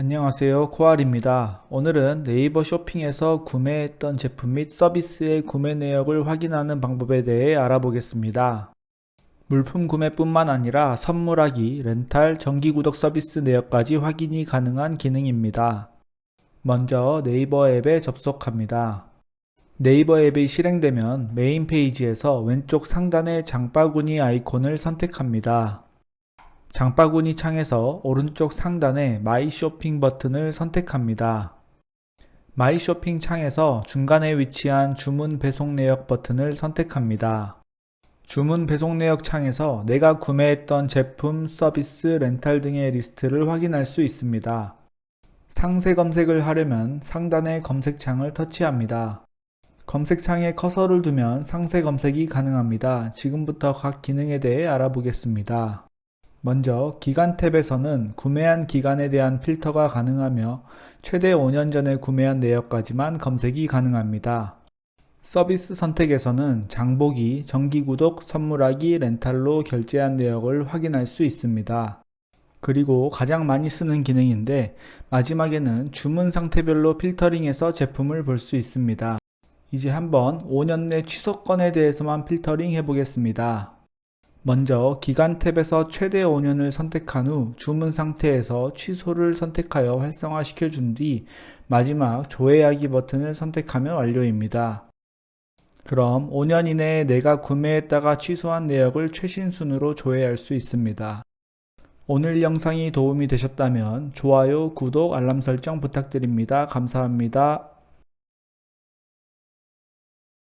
안녕하세요. 코알입니다. 오늘은 네이버 쇼핑에서 구매했던 제품 및 서비스의 구매 내역을 확인하는 방법에 대해 알아보겠습니다. 물품 구매뿐만 아니라 선물하기, 렌탈, 정기구독 서비스 내역까지 확인이 가능한 기능입니다. 먼저 네이버 앱에 접속합니다. 네이버 앱이 실행되면 메인 페이지에서 왼쪽 상단의 장바구니 아이콘을 선택합니다. 장바구니 창에서 오른쪽 상단의 마이 쇼핑 버튼을 선택합니다. 마이 쇼핑 창에서 중간에 위치한 주문 배송 내역 버튼을 선택합니다. 주문 배송 내역 창에서 내가 구매했던 제품, 서비스, 렌탈 등의 리스트를 확인할 수 있습니다. 상세 검색을 하려면 상단의 검색창을 터치합니다. 검색창에 커서를 두면 상세 검색이 가능합니다. 지금부터 각 기능에 대해 알아보겠습니다. 먼저 기간 탭에서는 구매한 기간에 대한 필터가 가능하며 최대 5년 전에 구매한 내역까지만 검색이 가능합니다. 서비스 선택에서는 장보기, 정기구독, 선물하기, 렌탈로 결제한 내역을 확인할 수 있습니다. 그리고 가장 많이 쓰는 기능인데 마지막에는 주문 상태별로 필터링해서 제품을 볼 수 있습니다. 이제 한번 5년 내 취소 건에 대해서만 필터링 해보겠습니다. 먼저 기간 탭에서 최대 5년을 선택한 후 주문 상태에서 취소를 선택하여 활성화시켜 준 뒤 마지막 조회하기 버튼을 선택하면 완료입니다. 그럼 5년 이내에 내가 구매했다가 취소한 내역을 최신 순으로 조회할 수 있습니다. 오늘 영상이 도움이 되셨다면 좋아요, 구독, 알람 설정 부탁드립니다. 감사합니다.